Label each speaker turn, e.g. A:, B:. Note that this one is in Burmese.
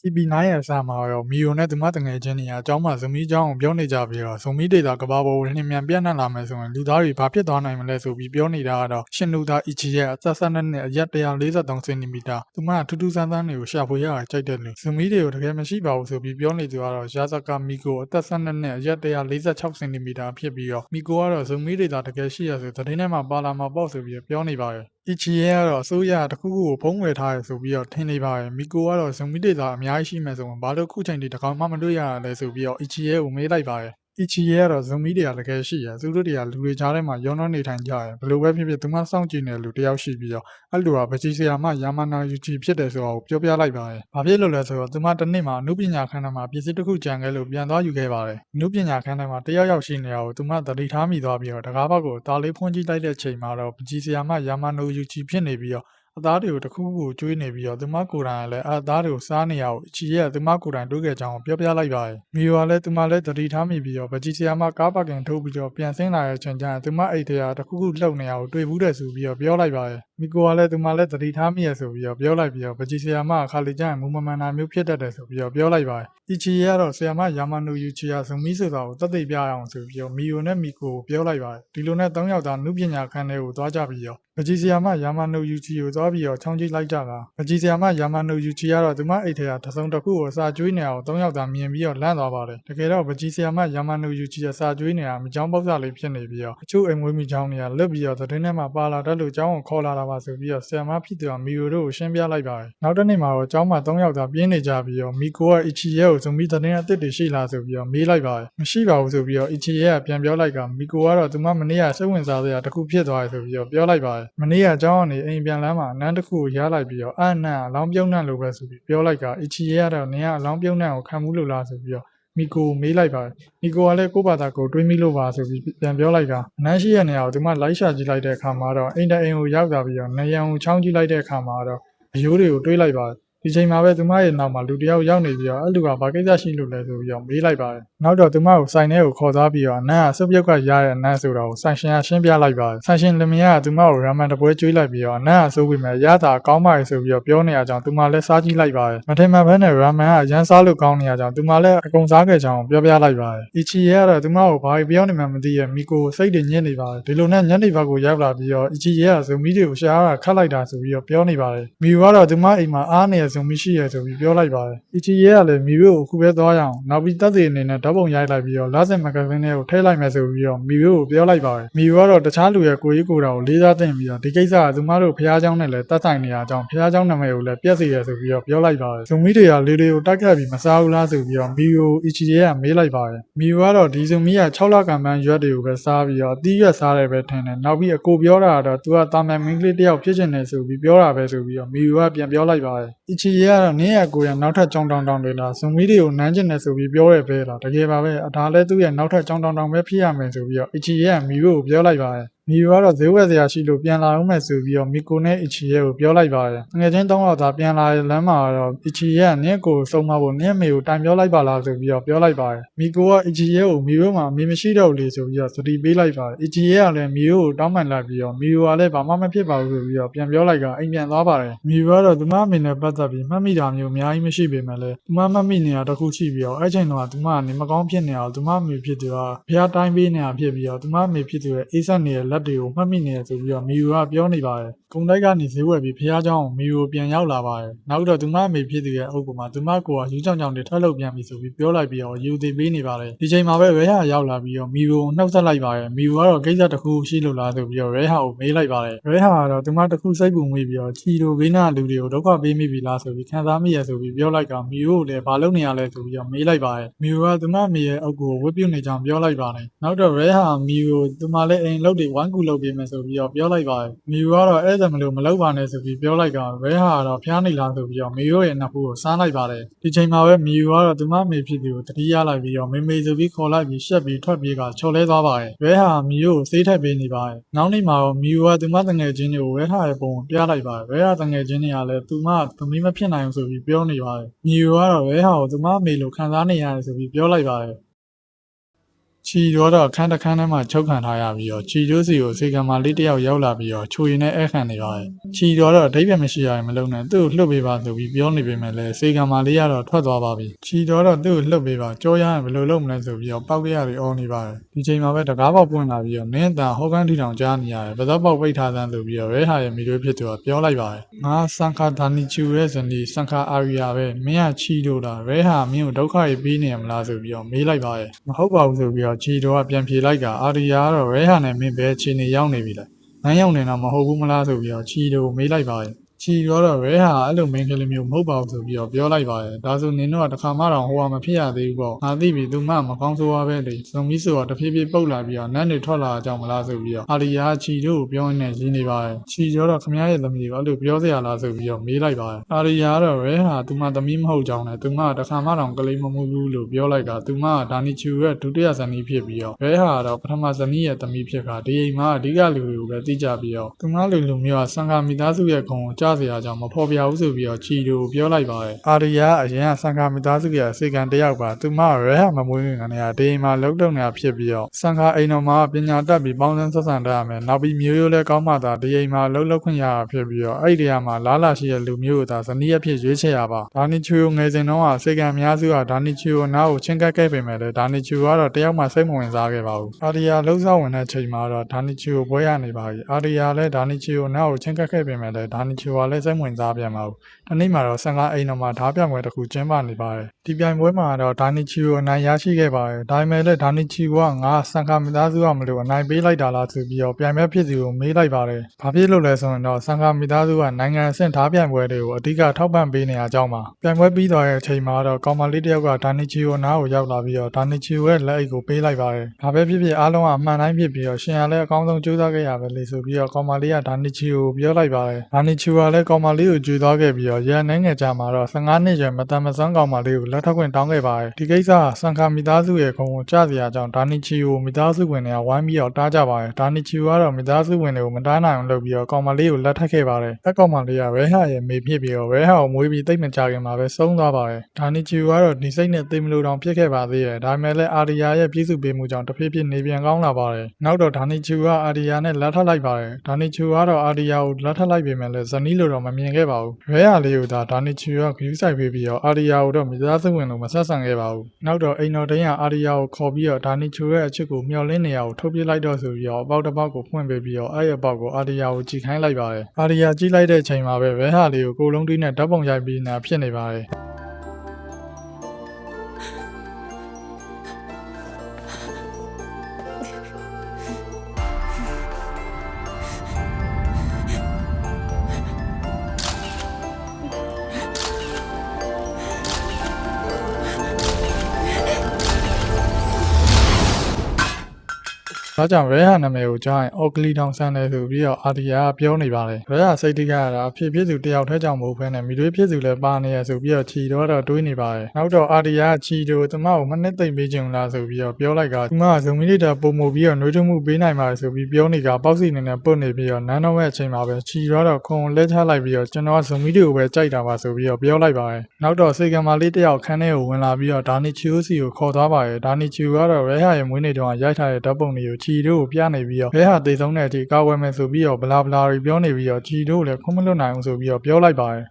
A: CP9 ရဲ့အစမှာတော့မီယိုနဲ့သူမတငယ်ချင်းတွေကအကြောင်းမှဇမီးအကြောင်းကိုပြောနေကြပြီးတော့ဇမီးဒေတာကဘာပေါ်ကိုနှင်မြန်ပြန့်နှံ့လာမယ်ဆိုရင်လူသားတွေဘာဖြစ်သွားနိုင်မလဲဆိုပြီးပြောနေတာကတော့ရှင်လူသားအီချီရဲ့အသက်12နှစ်အရက်143စင်တီမီတာသူမကထူးထူးဆန်းဆန်းတွေကိုရှာဖွေရတာကြိုက်တဲ့လူဇမီးတွေကိုတကယ်မရှိပါဘူးဆိုပြီးပြောနေသူကတော့ရာဇကာမီကိုအသက်12နှစ်အရက်146စင်တီမီတာဖြစ်ပြီးတော့မီကိုကတော့ဇမီးဒေတာတကယ်ရှိရဆိုသတင်းထဲမှာပါလာမှာပေါ့ဆိုပြီးပြောနေပါ တယ်အီချီရဲကတော့အစိုးရတစ်ခုခုကိုဖုံးဝယ်ထားရဆိုပြီးတော့ထင်နေပါတယ်မီကိုကတော့ဇုံမီဒေတာအများကြီးရှိမှဆိုရင်ဘာလို့ခုချိန်ထိတကောင်မှမတွေ့ရတာလဲဆိုပြီးတော့အီချီရဲကိုမေးလိုက်ပါ တယ်အီချီရဲကတော့ဇုံမီတွေကတကယ်ရှိရသူတို့တွေကလူတွေကြားထဲမှာရောနှောနေထိုင်ကြတယ်ဘယ်လိုပဲဖြစ်ဖြစ်သူမှစောင့်ကြည့်နေတဲ့လူတစ်ယောက်ရှိပြီးတော့အဲ့လူကပကြီးဆရာမယာမနာယူချီဖြစ်တယ်ဆိုတာကိုပြောပြလိုက်ပါတယ်ဘာဖြစ်လို့လဲဆိုတော့သူမတစ်နေ့မှာအနုပညာခန်းထဲမှာပစ္စည်းတစ်ခုကြံခဲ့လို့ပြန်သွားယူခဲ့ပါတယ်အနုပညာခန်းထဲမှာတယောက်ယောက်ရှိနေတာကိုသူမသတိထားမိသွားပြီးတော့တကားဘက်ကိုတားလေးဖွင့်ကြည့်လိုက်တဲ့ချိန်မှာတော့ပကြီးဆရာမယာမနာယူချီဖြစ်နေပြီးတော့ အသားတွေကိုတစ်ခုခုကျွေးနေပြီးတော့သူမကိုယ်တိုင်ကလည်းအသားတွေကိုစားနေရအောင်အချီရဲ့သူမကိုယ်တိုင်တွေးခဲ့ကြောင်းပြောပြလိုက်ပါတယ်။မီယိုကလည်းသူမလည်းတတိထားမိပြီးတော့ဗကြီးဆရာမကားပါကင်ထိုးပြီးတော့ပြန်ဆင်းလာတဲ့ချိန်ကျရင်သူမအိတ်ထဲကတစ်ခုခုလှုပ်နေရအောင်တွေ့ဘူးတဲ့ဆိုပြီးတော့ပြောလိုက်ပါတယ်။ မီကိုကလည်းသူမလည်းတတိထားမိရဆိုပြီးတော့ပြောလိုက်ပြီးတော့ဗကြီးဆရာမကခါလီကျရင်မူမမှန်တာမျိုးဖြစ်တတ်တယ်ဆိုပြီးတော့ပြောလိုက်ပါတယ်။အချီရဲ့ကတော့ဆရာမယာမနူယူချီယာဇုံမီဆိုတာကိုတတ်သိပြရအောင်ဆိုပြီးတော့မီယိုနဲ့မီကိုကိုပြောလိုက်ပါတယ်။ဒီလိုနဲ့၃ယောက်သားနုပညာခန်းထဲကိုသွားကြပြီးတော့မကြီးဆရာမယာမနုယူချီကိုသွားပြီးတော့ချောင်းကြီးလိုက်ကြတာမကြီးဆရာမယာမနုယူချီကတော့သူမအိတ်ထဲကတစုံတစ်ခုကိုစာကျွေးနေအောင်၃ယောက်သာမြင်ပြီးတော့လန့်သွားပါတယ်တကယ်တော့မကြီးဆရာမယာမနုယူချီကစာကျွေးနေတာမကြောင်းပေါက်စာလေးဖြစ်နေပြီးတော့အချို့အိမ်မွေးမိချောင်းတွေကလွတ်ပြီးတော့သတင်းထဲမှာပါလာတဲ့လူចောင်းကိုခေါ်လာတာပါဆိုပြီးတော့ဆရာမဖြစ်သူကမီယိုတို့ကိုရှင်းပြလိုက်ပါတယ်နောက်တစ်နေ့မှာတော့ចောင်းမှာ၃ယောက်သာပြင်းနေကြပြီးတော့မီကိုကအီချီရဲကိုဇုံမီသတင်းအစ်စ်တွေရှိလာဆိုပြီးတော့မေးလိုက်ပါတယ်မရှိပါဘူးဆိုပြီးတော့အီချီရဲကပြန်ပြောလိုက်ကမီကိုကတော့သူမမနေ့ကစိတ်ဝင်စားစရာတစ်ခုဖြစ်သွားတယ်ဆိုပြီးတော့ပြောလိုက်ပါတယ်မနေ့ကကျောင်းကနေအိမ်ပြန်လမ်းမှာအနန်းတစ်ခုကိုရလိုက်ပြီးတော့အနန်းအလောင်းပြုံးနှံလို့ပဲဆိုပြီးပြောလိုက်ကအီချီရဲကတော့နင်ကအလောင်းပြုံးနှံကိုခံမှုလို့လားဆိုပြီးတော့ မီကိုမေးလိုက်ပါတယ်မီကိုကလည်းကိုယ့်ဘာသာကိုတွေးမိလို့ပါဆိုပြီးပြန်ပြောလိုက်ကအနန်းရှိရဲ့နေရာကိုသူမလိုက်ရှာကြည့်လိုက်တဲ့အခါမှာတော့အိမ်တအိမ်ကိုရောက်လာပြီးတော့နေရန်ကိုချောင်းကြည့်လိုက်တဲ့အခါမှာတော့အယိုးတွေကိုတွေးလိုက်ပါတယ် ဒီချိန်မှာပဲသူမရဲ့နောက်မှာလူတစ်ယောက်ရောက်နေပြီးတော့အဲ့လူကဘာကိစ္စရှိလို့လဲဆိုပြီးတော့မေးလိုက်ပါတယ်။နောက်တော့သူမကိုစိုင်ထဲကိုခေါ်သွားပြီးတော့အနန်းကစုပ်ပြုတ်ကရတဲ့အနန်းဆိုတော့စိုင်ရှင်ကရှင်းပြလိုက်ပါတယ်။စိုင်ရှင်လင်မယားကသူမကိုရမန်တပွဲကျွေးလိုက်ပြီးတော့အနန်းကစိုးပြီးမှရတာကောင်းပါရဲ့ဆိုပြီးတော့ပြောနေရကြောင်းသူမလည်းစားကြည့်လိုက်ပါတယ်။မထင်မှတ်ဘဲနဲ့ရမန်ကရန်စားလို့ကောင်းနေရကြောင်းသူမလည်းအကုန်စားခဲ့ကြောင်းပြောပြလိုက်ပါတယ်။အီချီရဲ့ကတော့သူမကိုဘာပြောနေမှမသိရဲ့မီကိုစိတ်တွေညစ်နေပါတယ်။ဒီလိုနဲ့ညနေဘက်ကိုရောက်လာပြီးတော့အီချီရဲ့ကဇုံမီတွေကိုရှားတာခတ်လိုက်တာဆိုပြီးတော့ပြောနေပါတယ်။မီကတော့သူမအိမ်မှာအားနေရဇုံမီရှိရဆိုပြီးပြောလိုက်ပါတယ်။ ET ရဲကလည်းမီဝိကိုခုပဲသွားရအောင်။နောက်ပြီးတက်စီအနေနဲ့ဓာတ်ပုံရိုက်လိုက်ပြီးတော့လာစင်မဂဇင်းထဲကိုထည့်လိုက်မယ်ဆိုပြီးတော့မီဝိကိုပြောလိုက်ပါတယ်။မီဝိကတော့တခြားလူရဲ့ကိုကြီးကိုယ်တော်ကိုလေးစားသင့်ပြီးတော့ဒီကိစ္စကသူမတို့ဖះเจ้าနဲ့လည်းတက်ဆိုင်နေရကြောင်းဖះเจ้าနာမည်ကိုလည်းပြက်စီရဆိုပြီးတော့ပြောလိုက်ပါတယ်။ဇုံမီတွေကလေးလေးကိုတိုက်ခတ်ပြီးမစားဘူးလားဆိုပြီးတော့မီဝိကို ET ရဲကမေးလိုက်ပါတယ်။မီဝိကတော့ဒီဇုံမီက6လကံပန်းရွက်တွေကိုပဲစားပြီးတော့အသီးရွက်စားတယ်ပဲထင်တယ်။နောက်ပြီးအကိုပြောတာကတော့သူကတာမန်မင်းကလေးတယောက်ဖြစ်ချင်တယ်ဆိုပြီးပြောတာပဲဆိုပြီးတော့မီဝိကပြန်ပြောလိုက်ပါတယ်။ ET ရဲကတော့နင်းရကိုရနောက်ထပ်ကြောင်းတောင်းတောင်းတွေလားဇုံမီတွေကိုနမ်းကျင်တယ်ဆိုပြီးပြောရဲပဲလားတကယ်ပါပဲအဒါလည်းသူ့ရဲ့နောက်ထပ်ကြောင်းတောင်းတောင်းပဲဖြစ်ရမယ်ဆိုပြီးတော့ ET ရဲကမီဝိကိုပြောလိုက်ပါတယ် မီယိုကတော့ဈေးဝယ်စရာရှိလို့ပြန်လာအောင်မယ်ဆိုပြီးတော့မီကိုနဲ့အီချီရဲ့ကိုပြောလိုက်ပါတယ်။ငွေချင်း၃ယောက်သာပြန်လာတဲ့လမ်းမှာတော့အီချီရဲ့ကနင့်ကိုစုံမဖို့နင့်မေကိုတိုင်ပြောလိုက်ပါလားဆိုပြီးတော့ပြောလိုက်ပါတယ်။မီကိုကအီချီရဲ့ကိုမီယိုမှာအမေမရှိတော့ဘူးလေဆိုပြီးတော့သတိပေးလိုက်ပါတယ်။အီချီရဲ့ကလည်းမီယိုကိုတောင်းပန်လိုက်ပြီးတော့မီယိုကလည်းဘာမှမဖြစ်ပါဘူးဆိုပြီးတော့ပြန်ပြောလိုက်ကအိမ်ပြန်သွားပါတယ်။မီယိုကတော့သူမအမေနဲ့ပတ်သက်ပြီးမှတ်မိတာမျိုးအများကြီးမရှိပေမဲ့လည်းသူမမှတ်မိနေတာတစ်ခုရှိပြီးတော့အဲ့ချိန်တော့သူမကနေမကောင်းဖြစ်နေတာသူမအမေဖြစ်သူကဘုရားတိုင်းပေးနေတာဖြစ်ပြီးတော့သူမအမေဖြစ်သူရဲ့အေးဆက်နေတဲ့လက်တွေကိုမှတ်မိနေတယ်ဆိုပြီးတော့မီယိုကပြောနေပါတယ်။ကုံတိုက်ကနေဈေးဝယ်ပြီးဖះเจ้าကိုမီယိုပြန်ရောက်လာပါတယ်။နောက်တော့သူမအမေဖြစ်သူရဲ့အုပ်ကမှသူမကိုကယူကြောင်ကြောင်တွေထွက်လုပ်ပြန်ပြီဆိုပြီးပြောလိုက်ပြီးတော့ယူသေးပေးနေပါတယ်။ဒီချိန်မှာပဲရဲဟာရောက်လာပြီးတော့မီယိုကိုနှုတ်ဆက်လိုက်ပါတယ်။မီယိုကတော့ကိစ္စတစ်ခုရှိလို့လားဆိုပြီးတော့ရဲဟာကိုမေးလိုက်ပါတယ်။ရဲဟာကတော့သူမတစ်ခုစိတ်ပူမိပြီးတော့ချီလိုဘေးနာလူတွေကိုဒုက္ခပေးမိပြီလားဆိုပြီးခံစားမိရဆိုပြီးပြောလိုက်ကမီယိုကိုလည်းဘာလုပ်နေရလဲဆိုပြီးတော့မေးလိုက်ပါတယ်။မီယိုကသူမအမေရဲ့အုပ်ကိုဝတ်ပြုတ်နေကြောင်းပြောလိုက်ပါတယ်။နောက်တော့ရဲဟာမီယိုသူမလည်းအိမ်လုပ်တွေဝိုင်း ကူလုပ်ပေးမယ်ဆိုပြီးတော့ပြောလိုက်ပါတယ်။မီယိုကတော့အဲ့ဒါမလို့မလုပ်ပါနဲ့ဆိုပြီးပြောလိုက်ကရဲဟာကတော့ဖျားနေလားဆိုပြီးတော့မီယိုရဲ့နှစ်ဖူးကိုစားလိုက်ပါတယ်။ဒီချိန်မှာပဲမီယိုကတော့သူမအမေဖြစ်သူကိုတတိယလိုက်ပြီးတော့မေမေဆိုပြီးခေါ်လိုက်ပြီးရှက်ပြီးထွက်ပြေးကချော်လဲသွားပါတယ်။ရဲဟာမီယိုကိုစေးထက်ပေးနေပါတယ်။နောက်နေ့မှာတော့မီယိုကသူမတငယ်ချင်းတွေကိုရဲဟာရဲ့ပုံကိုပြလိုက်ပါတယ်။ရဲဟာတငယ်ချင်းတွေကလည်းသူမသမီးမဖြစ်နိုင်ဘူးဆိုပြီးပြောနေပါတယ်။မီယိုကတော့ရဲဟာကိုသူမအမေလိုခံစားနေရတယ်ဆိုပြီးပြောလိုက်ပါတယ်။ ချီတော့တော့အခန်းတစ်ခန်းထဲမှာချုပ်ခံထားရပြီးတော့ချီတို့စီကိုစေကံမာလေးတစ်ယောက်ရောက်လာပြီးတော့ချွေနဲ့အဲ့ခံနေပါတယ်ချီတော့တော့အဓိပ္ပာယ်မရှိရရင်မလုံးနဲ့သူ့ကိုလှုပ်ပေးပါဆိုပြီးပြောနေပေမဲ့လည်းစေကံမာလေးကတော့ထွက်သွားပါပြီချီတော့တော့သူ့ကိုလှုပ်ပေးပါကြောရရင်ဘယ်လိုလုပ်မလဲဆိုပြီးတော့ပောက်ကြရတွေအော်နေပါတယ်ဒီချိန်မှာပဲတကားပေါက်ပွင့်လာပြီးတော့မင်းအတန်ဟောကန်းထီတောင်ကြားနေရတယ်ပဇောက်ပေါက်ပိတ်ထားသန်းဆိုပြီးတော့ရဲဟာရဲ့မိတွေဖြစ်သူကပြောလိုက်ပါတယ်ငါစန်ခါဒါနီချူရဲ့ဇနီးစန်ခါအာရီယာပဲမင်းကချီတို့လားရဲဟာမင်းကိုဒုက္ခတွေပေးနေရမလားဆိုပြီးတော့မေးလိုက်ပါတယ်မဟုတ်ပါဘူးဆိုပြီးတော့ချီတို့ကပြန်ဖြေလိုက်ကအာရီယာကတော့ရဲဟာနဲ့မင်းဘယ်အခြေအနေရောက်နေပြီလဲနန်းရောက်နေတော့မဟုတ်ဘူးမလားဆိုပြီးတော့ချီတို့ကိုမေးလိုက်ပါတယ် ချီတော့တော့ရဲဟာအဲ့လိုမင်းကလေးမျိုးမဟုတ်ပါဘူးဆိုပြီးတော့ပြောလိုက်ပါတယ်ဒါဆိုနင်တို့ကတစ်ခါမှတော့ဟိုဟာမဖြစ်ရသေးဘူးပေါ့ငါသိပြီသူမှမကောင်းဆိုးရပဲလေဇုံမီဆိုတော့တဖြည်းဖြည်းပုတ်လာပြီးတော့နန်းတွေထွက်လာကြအောင်မလားဆိုပြီးတော့အာရီယာချီတို့ကိုပြောနေရင်းနေပါတယ်ချီတော့တော့ခမရရဲ့သမီးကိုအဲ့လိုပြောစရာလားဆိုပြီးတော့မေးလိုက်ပါတယ်အာရီယာကတော့ရဲဟာသူမှသမီးမဟုတ်ကြောင်းနဲ့သူမှတစ်ခါမှတော့ကလေးမမှုဘူးလို့ပြောလိုက်ကသူမှဒါနီချူရဲ့ဒုတိယဇနီးဖြစ်ပြီးတော့ရဲဟာတော့ပထမဇနီးရဲ့သမီးဖြစ်ကဒီအိမ်မှာအဓိကလူတွေကိုပဲသိကြပြီးတော့သူမလူလူမျိုးကစံဃာမိသားစုရဲ့ဂုဏ်ကိုကြားစရာကြောင့်မဖော်ပြဘူးဆိုပြီးတော့ချီတို့ပြောလိုက်ပါတယ်အာရီယာအရင်ကစံဃာမိသားစုရဲ့အစီကံတစ်ယောက်ပါသူမရဲဟာမမွေးငင်ကနေကဒီအိမ်မှာလုံတုံနေတာဖြစ်ပြီးတော့စံဃာအိမ်တော်မှာပညာတတ်ပြီးပေါင်းစပ်ဆက်ဆံတတ်ရမယ်နောက်ပြီးမျိုးရိုးလဲကောင်းမှသာဒီအိမ်မှာလုံလောက်ခွင့်ရတာဖြစ်ပြီးတော့အဲ့ဒီနေရာမှာလာလာရှိတဲ့လူမျိုးကိုသာဇနီးအဖြစ်ရွေးချယ်ရပါဒါနီချူကိုငယ်စဉ်တုန်းကစေကံအများစုကဒါနီချူကိုနားကိုချင်းကပ်ခဲ့ပေမဲ့လည်းဒါနီချူကတော့တယောက်မှစိတ်မဝင်စားခဲ့ပါဘူးအာရီယာလှုပ်ဆောက်ဝင်တဲ့ချိန်မှာတော့ဒါနီချူကိုပွဲရနေပါပြီအာရီယာလည်းဒါနီချူကိုနားကိုချင်းကပ်ခဲ့ပေမဲ့လည်းဒါနီချူကလည်းစိတ်မဝင်စားပြန်ပါဘူးဒီနေ့မှာတော့ဆန်ကားအိမ်တော်မှာဓားပြပွဲတစ်ခုကျင်းပနေပါတယ်ဒီပြိုင်ပွဲမှာတော့ဒါနီချူကိုအနိုင်ရရှိခဲ့ပါတယ်ဒါပေမဲ့လည်းဒါနီချူကငါဆန်ကားမိသားစုကမလို့အနိုင်ပေးလိုက်တာလားဆိုပြီးတော့ပြိုင်ပွဲဖြစ်သူကိုမေးလိုက်ပါတယ်ဘာဖြစ်လို့လဲဆိုရင်တော့ဆန်ကားမိသားစုကနိုင်ငံအဆင့်ဓားပြိုင်ပွဲတွေကိုအဓိကထောက်ပံ့ပေးနေရကြောင်းပါပြိုင်ပွဲပြီးသွားတဲ့အချိန်မှာတော့ကောင်မလေးတစ်ယောက်ကဒါနီချူကိုနားကိုရောက်လာပြီးတော့ဒါနီချူရဲ့လက်အိတ်ကိုပေးလိုက်ပါတယ်ဘာပဲဖြစ်ဖြစ်အားလုံးကအမှန်တိုင်းဖြစ်ပြီးတော့ရှင်ရလည်းအကောင်းဆုံးကြိုးစားခဲ့ရပဲလေဆိုပြီးတော့ကောင်မလေးကဒါနီချူကိုပြောလိုက်ပါတယ်ဒါနီချူကလည်းကောင်မလေးကိုကြွေသွားခဲ့ပြီးတော့ရန်နှငယ်ကြမှာတော့15နှစ်ရွယ်မတန်မဆန်းကောင်မလေးကိုလက်ထပ်ခွင့်တောင်းခဲ့ပါတယ်ဒီကိစ္စကစံခါမိသားစုရဲ့ခုံကိုကြားစရာကြောင့်ဒါနီချီကိုမိသားစုဝင်တွေကဝိုင်းပြီးတော့တားကြပါတယ်ဒါနီချီကတော့မိသားစုဝင်တွေကိုမတားနိုင်အောင်လုပ်ပြီးတော့ကောင်မလေးကိုလက်ထပ်ခဲ့ပါတယ်အကောင်မလေးကရဲဟာရဲ့မေဖြစ်ပြီးတော့ရဲဟာကိုမွေးပြီးတိတ်မကြခင်မှာပဲဆုံးသွားပါတယ်ဒါနီချီကတော့ဒီစိတ်နဲ့သိမလို့တောင်ဖြစ်ခဲ့ပါသေးတယ်ဒါပေမဲ့လည်းအာရီယာရဲ့ပြည်စုပေးမှုကြောင့်တဖြည်းဖြည်းနေပြန်ကောင်းလာပါတယ်နောက်တော့ဒါနီချီကအာရီယာနဲ့လက်ထပ်လိုက်ပါတယ်ဒါနီချီကတော့အာရီယာကိုလက်ထပ်လိုက်ပေမဲ့လည်းဇနီးလိုတော့မမြင်ခဲ့ပါဘူးရဲဟာလေးကိုဒါဒါနီချီကဂယူးဆိုင်ပေးပြီးတော့အာရီယာကိုတော့မိသားစုဝင်လို့မဆက်ဆံခဲ့ပါဘူးနောက်တော့အိမ်တော်တိုင်းကအာရီယာကိုခေါ်ပြီးတော့ဒါနီချီရဲ့အချစ်ကိုမျှော်လင့်နေရကိုထုတ်ပြလိုက်တော့ဆိုပြီးတော့အပေါက်တစ်ပေါက်ကိုဖွင့်ပေးပြီးတော့အဲ့ရပေါက်ကိုအာရီယာကိုကြည်ခိုင်းလိုက်ပါတယ်အာရီယာကြည့်လိုက်တဲ့ချိန်မှာပဲရဲဟာလေးကိုကိုလုံးတီးနဲ့ဓာတ်ပုံရိုက်ပြီးနာဖြစ်နေပါတယ် ဒါကြောင့်ရဲဟာနာမည်ကိုကြားရင်အော်ဂလီတောင်ဆန်းတယ်ဆိုပြီးတော့အာဒီယာကပြောနေပါတယ်ရဲဟာစိတ်တိကရတာအဖြစ်ဖြစ်သူတယောက်တည်းကြောင့်မဟုတ်ဘဲနဲ့မိတွေးဖြစ်သူလည်းပါနေရဆိုပြီးတော့ခြီတော့တော့တွေးနေပါတယ်နောက်တော့အာဒီယာကခြီတို့သူမကိုမနဲ့သိမ့်ပေးချင်လားဆိုပြီးတော့ပြောလိုက်ကသူမကဇုံမီလေးတာပုံမှုပြီးတော့နှွေးထွေးမှုပေးနိုင်ပါတယ်ဆိုပြီးပြောနေကပေါက်စီနေနဲ့ပုတ်နေပြီးတော့နန်းတော်ရဲ့အချိန်မှာပဲခြီတော့တော့ခုံလဲချလိုက်ပြီးတော့ကျွန်တော်ကဇုံမီတွေကိုပဲကြိုက်တာပါဆိုပြီးတော့ပြောလိုက်ပါတယ်နောက်တော့စေကံမာလေးတယောက်ခန်းထဲကိုဝင်လာပြီးတော့ဒါနီချီယိုစီကိုခေါ်သွားပါတယ်ဒါနီချီယိုကတော့ရဲဟာရဲ့မွေးနေ့တုန်းကရိုက်ထားတဲ့ဓာတ်ပုံတွေကိုခြီတို့ကိုပြနေပြီးတော့ရဲဟာတိတ်ဆုံးတဲ့အထိကာဝယ်မယ်ဆိုပြီးတော့ဘလာဘလာတွေပြောနေပြီးတော့ခြီတို့ကိုလည်းခွင့်မလွတ်နိုင်အောင်ဆိုပြီးတော့ပြောလိုက်ပါတယ်